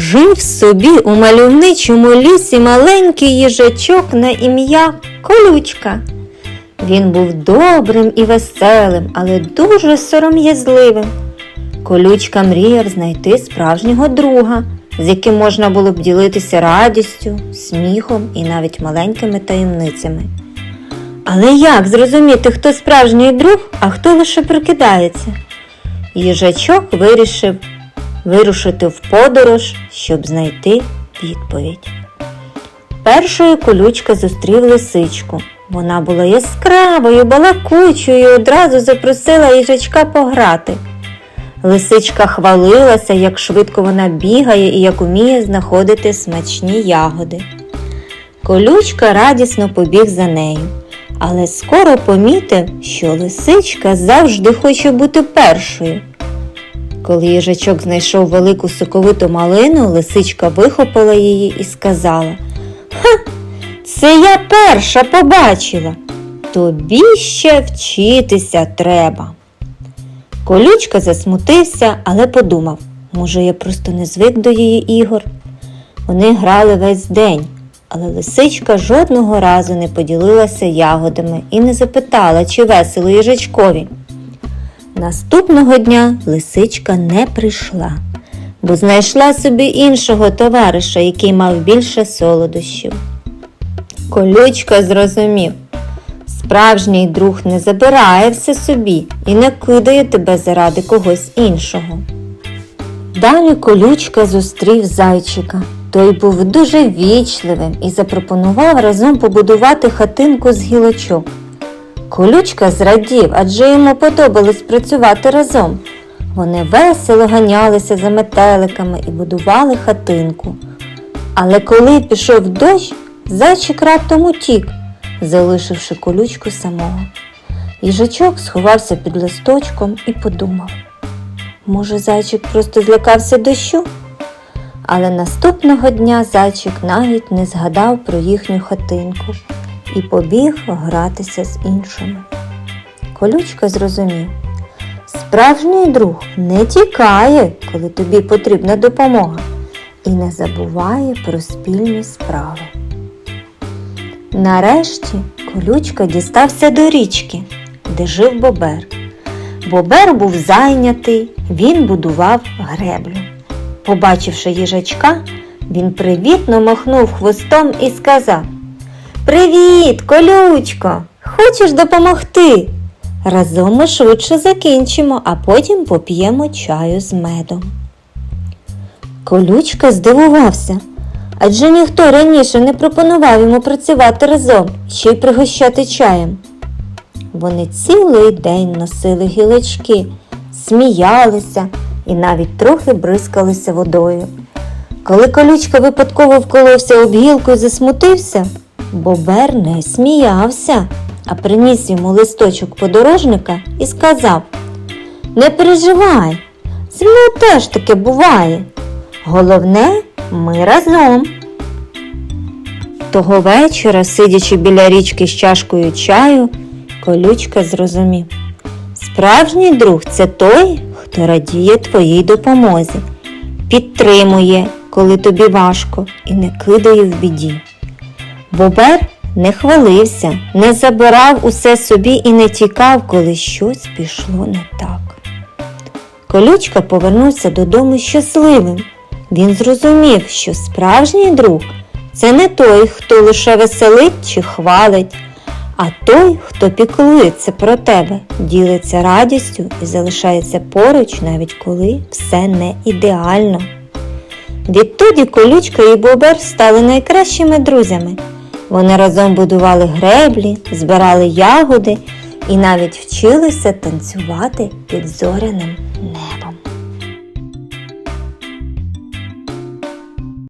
Жив собі у мальовничому лісі маленький їжачок на ім'я Колючка. Він був добрим і веселим, але дуже сором'язливим. Колючка мріяв знайти справжнього друга, з яким можна було б ділитися радістю, сміхом і навіть маленькими таємницями. Але як зрозуміти, хто справжній друг, а хто лише прикидається? Їжачок вирішив вирушити в подорож, щоб знайти відповідь. Першою колючка зустрів лисичку. Вона була яскравою, балакучою і одразу запросила їжачка пограти. Лисичка хвалилася, як швидко вона бігає і як уміє знаходити смачні ягоди. Колючка радісно побіг за нею, але скоро помітив, що лисичка завжди хоче бути першою. Коли їжачок знайшов велику соковиту малину, лисичка вихопила її і сказала Ха, це я перша побачила. Тобі ще вчитися треба. Колючка засмутився, але подумав, може, я просто не звик до її ігор. Вони грали весь день, але лисичка жодного разу не поділилася ягодами і не запитала, чи весело їжачкові. Наступного дня лисичка не прийшла, бо знайшла собі іншого товариша, який мав більше солодощів. Колючка зрозумів, справжній друг не забирає все собі і не кидає тебе заради когось іншого. Далі колючка зустрів зайчика. Той був дуже вічливим і запропонував разом побудувати хатинку з гілочок. Колючка зрадів, адже йому подобалось працювати разом. Вони весело ганялися за метеликами і будували хатинку. Але коли пішов дощ, зайчик раптом утік, залишивши колючку самого. Їжачок сховався під листочком і подумав, може, зайчик просто злякався дощу? Але наступного дня зайчик навіть не згадав про їхню хатинку і побіг гратися з іншими. Колючка зрозумів, справжній друг не тікає, коли тобі потрібна допомога, і не забуває про спільні справи. Нарешті колючка дістався до річки, де жив бобер. Бобер був зайнятий, він будував греблю. Побачивши їжачка, він привітно махнув хвостом і сказав Привіт, колючко! Хочеш допомогти? Разом ми швидше закінчимо, а потім поп'ємо чаю з медом. Колючка здивувався, адже ніхто раніше не пропонував йому працювати разом, ще й пригощати чаєм. Вони цілий день носили гілочки, сміялися і навіть трохи бризкалися водою. Коли колючка випадково вколовся об гілку і засмутився, Бобер не сміявся, а приніс йому листочок подорожника і сказав Не переживай, зі мною теж таке буває. Головне, ми разом. Того вечора, сидячи біля річки з чашкою чаю, колючка зрозумів. Справжній друг це той, хто радіє твоїй допомозі, підтримує, коли тобі важко, і не кидає в біді. Бобер не хвалився, не забирав усе собі і не тікав, коли щось пішло не так. Колючка повернувся додому щасливим. Він зрозумів, що справжній друг це не той, хто лише веселить чи хвалить, а той, хто піклується про тебе, ділиться радістю і залишається поруч, навіть коли все не ідеально. Відтоді колючка і бобер стали найкращими друзями. Вони разом будували греблі, збирали ягоди і навіть вчилися танцювати під зоряним